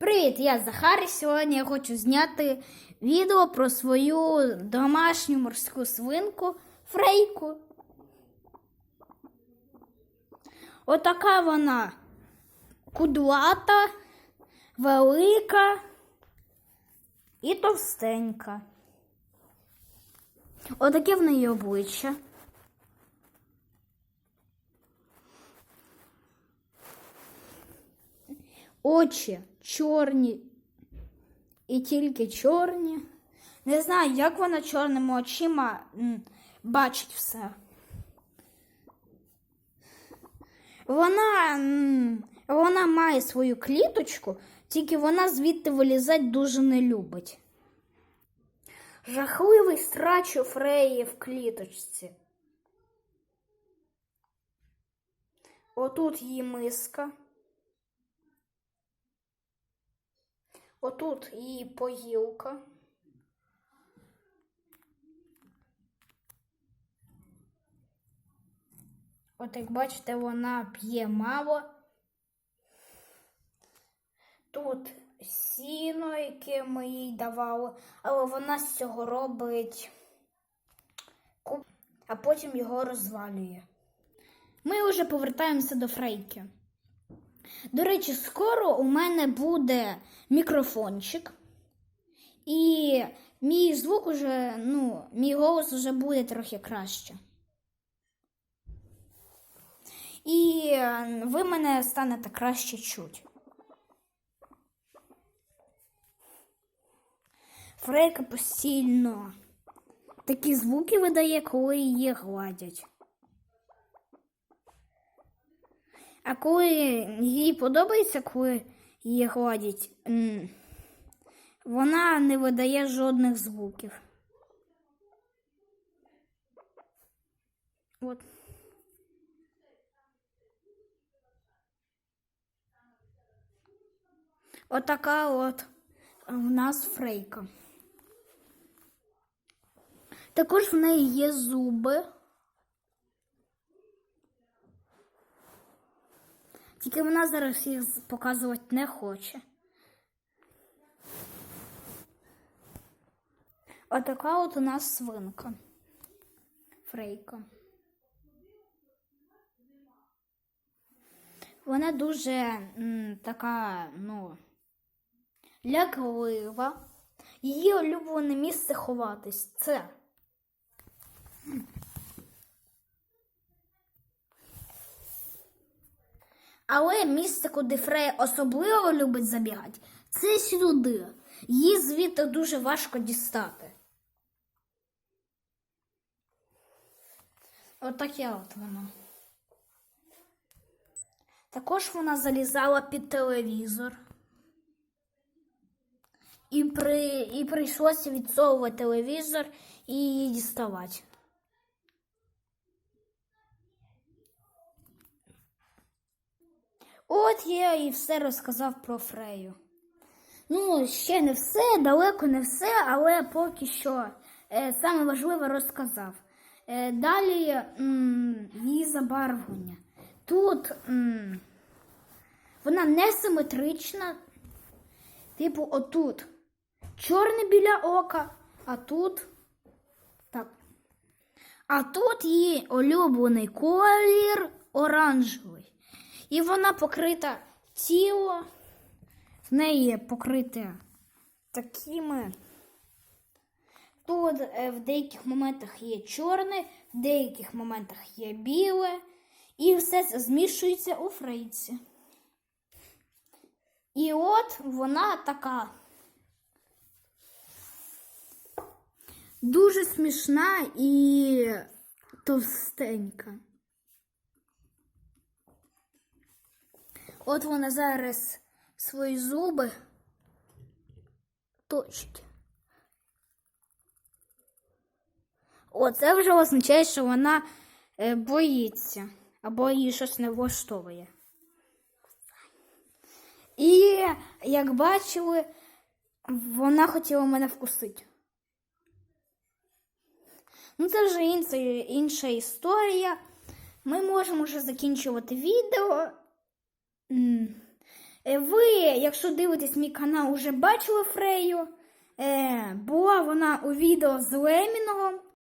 Привіт, я Захар. і Сьогодні я хочу зняти відео про свою домашню морську свинку Фрейку. Отака вона кудлата, велика і товстенька. Отаке в неї обличчя. Очі чорні і тільки чорні. Не знаю, як вона чорними очима бачить все. Вона, вона має свою кліточку, тільки вона звідти вилізати дуже не любить. Жахливий страч у Фреї в кліточці. Отут її миска. Отут її поїлка. От як бачите, вона п'є мало. Тут сіно, яке ми їй давали, але вона з цього робить а потім його розвалює. Ми вже повертаємося до Фрейки. До речі, скоро у мене буде мікрофончик, і мій звук уже, ну, мій голос вже буде трохи краще. І е, ви мене станете краще чуть. Фрейка постійно такі звуки видає, коли її гладять. А коли їй подобається, коли її гладять, вона не видає жодних звуків. От. Отака от в нас фрейка. Також в неї є зуби. Тільки вона зараз їх показувати не хоче. Отака от у нас свинка. Фрейка. Вона дуже м, така, ну, ляклива. Її улюблене місце ховатись. Це. Але місце, куди Фрея особливо любить забігати, це сюди. Її звідти дуже важко дістати. Отаке от воно. Також вона залізала під телевізор. І, при, і прийшлося відсовувати телевізор і її діставати. От я і все розказав про Фрею. Ну, ще не все, далеко не все, але поки що е, саме важливе розказав. Е, далі м, її забарвлення. Тут м, вона несиметрична, типу, отут чорне біля ока, а тут так. А тут її улюблений колір оранжевий. І вона покрита тіло, в неї покрите такими. Тут е, в деяких моментах є чорне, в деяких моментах є біле, і все це змішується у фрейці. І от вона така дуже смішна і товстенька. От вона зараз свої зуби точить. Оце вже означає, що вона е, боїться або її щось не влаштовує. І, як бачили, вона хотіла мене вкусити. Ну, це вже інша, інша історія. Ми можемо вже закінчувати відео. Е, Ви, якщо дивитесь мій канал, уже бачили Фрею. Е, була вона у відео з Лемінгом.